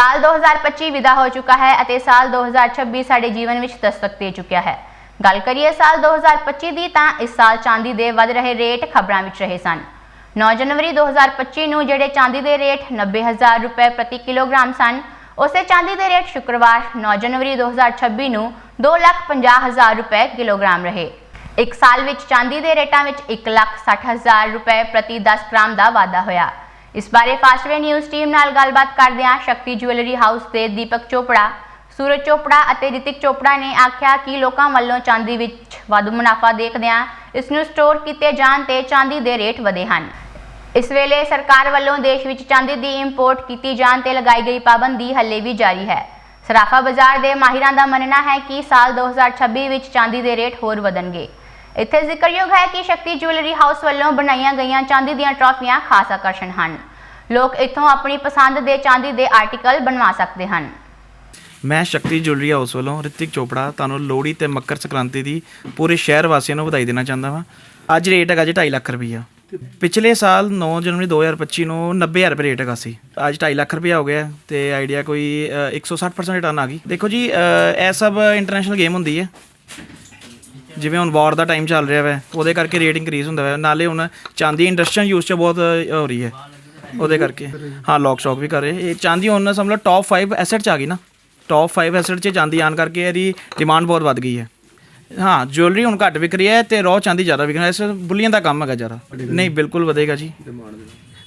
ਸਾਲ 2025 ਵਿਦਾ ਹੋ ਚੁੱਕਾ ਹੈ ਅਤੇ ਸਾਲ 2026 ਸਾਡੇ ਜੀਵਨ ਵਿੱਚ ਦਸਤਕ ਦੇ ਚੁੱਕਿਆ ਹੈ। ਗੱਲ ਕਰੀਏ ਸਾਲ 2025 ਦੀ ਤਾਂ ਇਸ ਸਾਲ ਚਾਂਦੀ ਦੇ ਵੱਧ ਰਹੇ ਰੇਟ ਖਬਰਾਂ ਵਿੱਚ ਰਹੇ ਸਨ। 9 ਜਨਵਰੀ 2025 ਨੂੰ ਜਿਹੜੇ ਚਾਂਦੀ ਦੇ ਰੇਟ 90000 ਰੁਪਏ ਪ੍ਰਤੀ ਕਿਲੋਗ੍ਰਾਮ ਸਨ, ਉਸੇ ਚਾਂਦੀ ਦੇ ਰੇਟ ਸ਼ੁੱਕਰਵਾਰ 9 ਜਨਵਰੀ 2026 ਨੂੰ 250000 ਰੁਪਏ ਕਿਲੋਗ੍ਰਾਮ ਰਹੇ। ਇੱਕ ਸਾਲ ਵਿੱਚ ਚਾਂਦੀ ਦੇ ਰੇਟਾਂ ਵਿੱਚ 160000 ਰੁਪਏ ਪ੍ਰਤੀ 10 ਗ੍ਰਾਮ ਦਾ ਵਾਧਾ ਹੋਇਆ। ਇਸ ਬਾਰੇ ਫਾਸਟਵੇ ਨਿਊਜ਼ ਟੀਮ ਨਾਲ ਗੱਲਬਾਤ ਕਰਦਿਆਂ ਸ਼ਕਤੀ ਜੁਐਲਰੀ ਹਾਊਸ ਦੇ ਦੀਪਕ ਚੋਪੜਾ, ਸੂਰਜ ਚੋਪੜਾ ਅਤੇ ਰਿਤਿਕ ਚੋਪੜਾ ਨੇ ਆਖਿਆ ਕਿ ਲੋਕਾਂ ਵੱਲੋਂ ਚਾਂਦੀ ਵਿੱਚ ਵਾਧੂ ਮੁਨਾਫਾ ਦੇਖਦਿਆਂ ਇਸ ਨੂੰ ਸਟੋਰ ਕੀਤੇ ਜਾਣ ਤੇ ਚਾਂਦੀ ਦੇ ਰੇਟ ਵਧੇ ਹਨ। ਇਸ ਵੇਲੇ ਸਰਕਾਰ ਵੱਲੋਂ ਦੇਸ਼ ਵਿੱਚ ਚਾਂਦੀ ਦੀ ਇੰਪੋਰਟ ਕੀਤੀ ਜਾਣ ਤੇ ਲਗਾਈ ਗਈ ਪਾਬੰਦੀ ਹੱਲੇ ਵੀ ਜਾਰੀ ਹੈ। ਸਰਾਫਾ ਬਾਜ਼ਾਰ ਦੇ ਮਾਹਿਰਾਂ ਦਾ ਮੰਨਣਾ ਹੈ ਕਿ ਸਾਲ 2026 ਵਿੱਚ ਚਾਂਦੀ ਦੇ ਰੇਟ ਹੋਰ ਵਧਣਗੇ। ਇੱਥੇ ਜ਼ਿਕਰਯੋਗ ਹੈ ਕਿ ਸ਼ਕਤੀ ਜੁਐਲਰੀ ਹਾਊਸ ਵੱਲੋਂ ਬਣਾਈਆਂ ਗਈਆਂ ਚਾਂਦੀ ਦੀਆਂ ਟਰਾਫੀਆਂ ਖਾਸ ਆਕਰਸ਼ਣ ਹਨ। ਲੋਕ ਇੱਥੋਂ ਆਪਣੀ ਪਸੰਦ ਦੇ ਚਾਂਦੀ ਦੇ ਆਰਟੀਕਲ ਬਣਵਾ ਸਕਦੇ ਹਨ। ਮੈਂ ਸ਼ਕਤੀ ਜੁਐਲਰੀ ਹਾਊਸ ਵੱਲੋਂ ਰਿਤਿਕ ਚੋਪੜਾ ਤੁਹਾਨੂੰ ਲੋਹੜੀ ਤੇ ਮੱਕਰ ਸੰਕ੍ਰਾਂਤੀ ਦੀ ਪੂਰੇ ਸ਼ਹਿਰ ਵਾਸੀਆਂ ਨੂੰ ਵਧਾਈ ਦੇਣਾ ਚਾਹੁੰਦਾ ਹਾਂ ਅੱਜ ਰੇਟ ਹੈਗਾ ਜੀ 2.5 ਲੱਖ ਰੁਪਈਆ। ਪਿਛਲੇ ਸਾਲ 9 ਜਨਵਰੀ 2025 ਨੂੰ 90000 ਰੁਪਏ ਰੇਟ ਹੈਗਾ ਸੀ। ਅੱਜ 2.5 ਲੱਖ ਰੁਪਈਆ ਹੋ ਗਿਆ ਤੇ ਆਈਡੀਆ ਕੋਈ ਅ, 160% ਰਿਟਰਨ ਆ ਗਈ। ਦੇਖੋ ਜੀ ਇਹ ਸਭ ਇੰਟਰਨੈਸ਼ਨਲ ਗੇਮ ਹੁੰਦੀ ਹੈ। ਜਿਵੇਂ ਹੁਣ ਵਾਰ ਦਾ ਟਾਈਮ ਚੱਲ ਰਿਹਾ ਵੈ ਉਹਦੇ ਕਰਕੇ ਰੇਟ ਇੰਕਰੀਜ਼ ਹੁੰਦਾ ਵੈ। ਨਾਲੇ ਹੁਣ ਚਾਂਦੀ ਇੰਡਸਟਰੀਅਲ ਯੂਜ਼ 'ਚ ਬਹੁਤ ਹੋ ਰਹੀ ਹੈ। ਉਹਦੇ ਕਰਕੇ। ਹਾਂ ਲੌਕ ਸਟਾਕ ਵੀ ਕਰ। ਰਹੇ ਇਹ ਚਾਂਦੀ ਹੁਣ ਸਮਝ ਲਓ ਟੌਪ 5 ਐਸੈਟ 'ਚ ਆ ਗਈ ਨਾ। ਟੌਪ 5 ਐਸੈਟ 'ਚ ਚਾਂਦੀ ਆਣ ਕਰਕੇ ਇਹਦੀ ਡਿਮਾਂਡ ਬਹੁਤ ਵੱਧ ਗਈ ਹੈ। ਹਾਂ ਜੁਐਲਰੀ ਹੁਣ ਘੱਟ ਵਿਕ ਰਹੀ ਹੈ ਤੇ ਰੋ ਚਾਂਦੀ ਜ਼ਿਆਦਾ ਵਿਕ ਰਹੀ ਹੈ। ਇਸ ਬੁੱਲੀਆਂ ਦਾ ਕੰਮ ਹੈਗਾ ਜ਼ਿਆਦਾ। ਨਹੀਂ ਬਿਲਕੁਲ ਵਧੇਗਾ ਜੀ।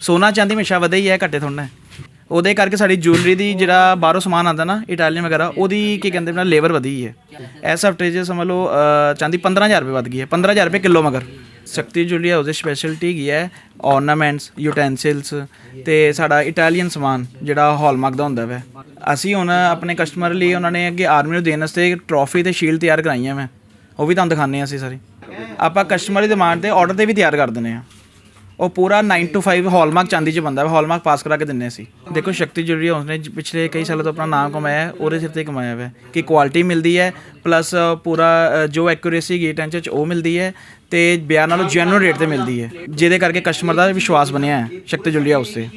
ਸੋਨਾ ਚਾਂਦੀ ਹਮੇਸ਼ਾ ਵਧੇ ਹੀ ਹੈ ਘੱਟੇ ਥੋੜਾ ਉਹਦੇ ਕਰਕੇ ਸਾਡੀ ਜੁਐਲਰੀ ਦੀ ਜਿਹੜਾ ਬਾਹਰੋਂ ਸਮਾਨ ਆਉਂਦਾ ਨਾ ਇਟਾਲੀਅਨ ਵਗੈਰਾ ਉਹਦੀ ਕੀ ਕਹਿੰਦੇ ਨੇ ਲੇਬਰ ਵਧੀ ਹੈ। ਇਸ ਹਫ਼ਤੇ 'ਚ ਸਮਝ ਲਓ ਅ, ਚਾਂਦੀ 15000 ਰੁਪਏ ਵੱਧ ਗਈ ਹੈ। 15000 ਰੁਪਏ ਕਿਲੋ ਮਗਰ। ਸ਼ਕਤੀ ਜੁਲੀਆ ਹਾਊਸ ਦੀ ਸਪੈਸ਼ਲਿਟੀ ਹੈਗੀ ਹੈ? ornaments ਯੂਟੈਂਸਿਲਸ ਤੇ ਸਾਡਾ ਇਟਾਲੀਅਨ ਸਮਾਨ, ਜਿਹੜਾ ਹਾਲਮਾਰਕ ਦਾ ਹੁੰਦਾ ਵੈ। ਅਸੀਂ ਹੁਣ ਆਪਣੇ ਕਸਟਮਰ ਲਈ ਉਹਨਾਂ ਨੇ ਅੱਗੇ ਆਰਮੀ ਨੂੰ ਦੇਣ ਵਾਸਤੇ ਟਰੋਫੀ ਤੇ ਸ਼ੀਲਡ ਤਿਆਰ ਕਰਾਈਆਂ ਮੈਂ ਉਹ ਵੀ ਤੁਹਾਨੂੰ ਦਿਖਾਣੇ ਆ ਅਸੀਂ ਸਾਰੀ। ਆਪਾਂ ਕਸਟਮਰ ਦੀ ਡਿਮਾਂਡ ਤੇ ਆਰਡਰ ਤੇ ਵੀ ਤਿਆਰ ਕਰ ਦਿੰਦੇ ਆ ਉਹ ਪੂਰਾ 9 to 5 ਹਾਲਮਾਰਕ ਚਾਂਦੀ ਚ ਬੰਦਾ ਹੈ। ਹਾਲਮਾਰਕ ਪਾਸ ਕਰਾ ਕੇ ਦਿੰਨੇ ਸੀ ਦੇਖੋ ਸ਼ਕਤੀ ਜੁਐਲਰੀ ਹਾਊਸ ਨੇ ਪਿਛਲੇ ਕਈ ਸਾਲਾਂ ਤੋਂ ਆਪਣਾ ਨਾਮ ਕਮਾਇਆ ਉਹਦੇ ਸਿਰ ਤੇ ਕਮਾਇਆ ਹੋਇਆ ਕਿ ਕੁਆਲਿਟੀ ਮਿਲਦੀ ਹੈ ਪਲੱਸ ਪੂਰਾ ਜੋ ਐਕੂਰੇਸੀ ਗੇਟ ਐਂਚ ਚ ਉਹ ਮਿਲਦੀ ਹੈ ਤੇ ਬਿਆਨ ਨਾਲੋਂ ਜੈਨੂਅਲ ਰੇਟ ਤੇ ਮਿਲਦੀ ਹੈ। ਜਿਹਦੇ ਕਰਕੇ ਕਸਟਮਰ ਦਾ ਵਿਸ਼ਵਾਸ ਬਣਿਆ ਹੈ, ਸ਼ਕਤੀ ਜੁਐਲਰੀ ਹਾਊਸ ਤੇ